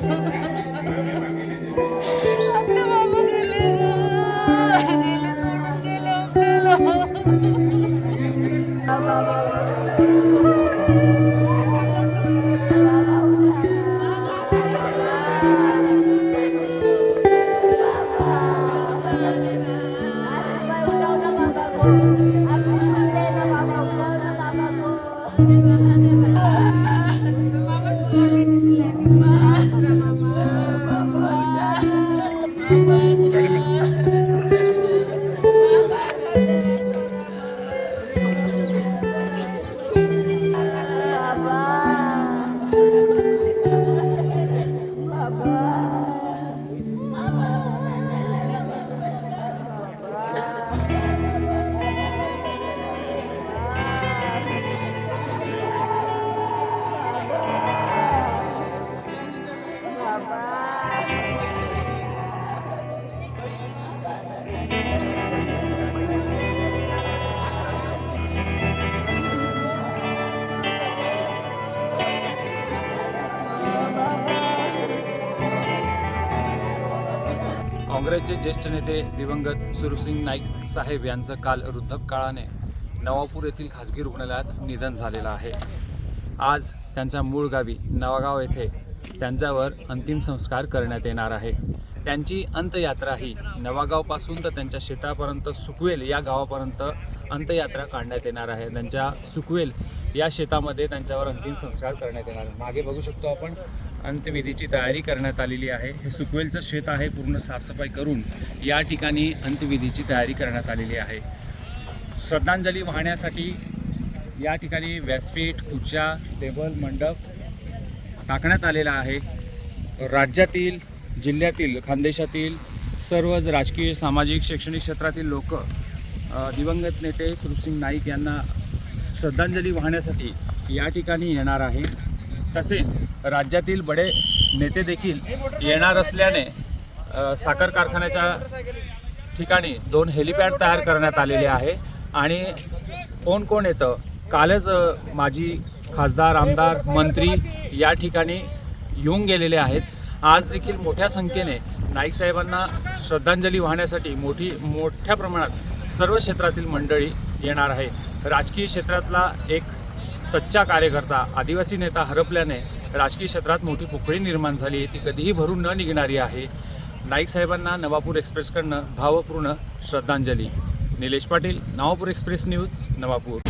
Yeah. काँग्रेसचे ज्येष्ठ नेते दिवंगत सुरसिंग नाईक साहेब यांचं काल वृद्धपकाळाने नवापूर येथील खाजगी रुग्णालयात निधन झालेलं आहे. आज त्यांच्या मूळ गावी नवागाव येथे त्यांच्यावर अंतिम संस्कार करण्यात येणार आहे. त्यांची अंत्ययात्रा ही नवागावपासून तर त्यांच्या शेतापर्यंत सुकवेल या गावापर्यंत अंत्ययात्रा काढण्यात येणार आहे. त्यांच्या सुकवेल या शेतामध्ये त्यांच्यावर अंतिम संस्कार करण्यात येणार मागे बघू शकतो आपण. अंत्यविधीची तयारी करण्यात आलेली आहे. हे सुकवेलचं शेत आहे. पूर्ण साफसफाई करून या ठिकाणी अंत्यविधीची तयारी करण्यात आलेली आहे. श्रद्धांजली वाहण्यासाठी या ठिकाणी व्यासपीठ खुर्च्या टेबल मंडप टाकण्यात आलेला आहे. राज्यातील जिल्ह्यातील खानदेशातील सर्वच राजकीय सामाजिक शैक्षणिक क्षेत्रातील लोक दिवंगत नेते सुरसिंग नाईक यांना श्रद्धांजली वाहण्यासाठी या ठिकाणी येणार आहे. तसेच राज्यातील बडे नेते देखील येणार असल्याने साखर कारखान्याच्या ठिकाणी दोन हेलिपॅड तयार करण्यात आलेले आहे. आणि कोण कोण येतं? कालच माजी खासदार आमदार मंत्री या ठिकाणी येऊन गेलेले आहेत. आज देखील मोठ्या संख्येने नाईक साहेबांना श्रद्धांजली वाहण्यासाठी मोठी मोठ्या प्रमाणात सर्व क्षेत्रातील मंडळी येणार आहे. राजकीय क्षेत्रातला एक सच्चा कार्यकर्ता आदिवासी नेता हरपल्याने राजकीय क्षेत्रात मोठी पोकळी निर्माण झाली. ती कधीही भरून न निघणारी आहे. नाईक साहेबांना नवापूर एक्सप्रेसकडनं भावपूर्ण श्रद्धांजली. Nilesh Patil Navapur express news Navapur.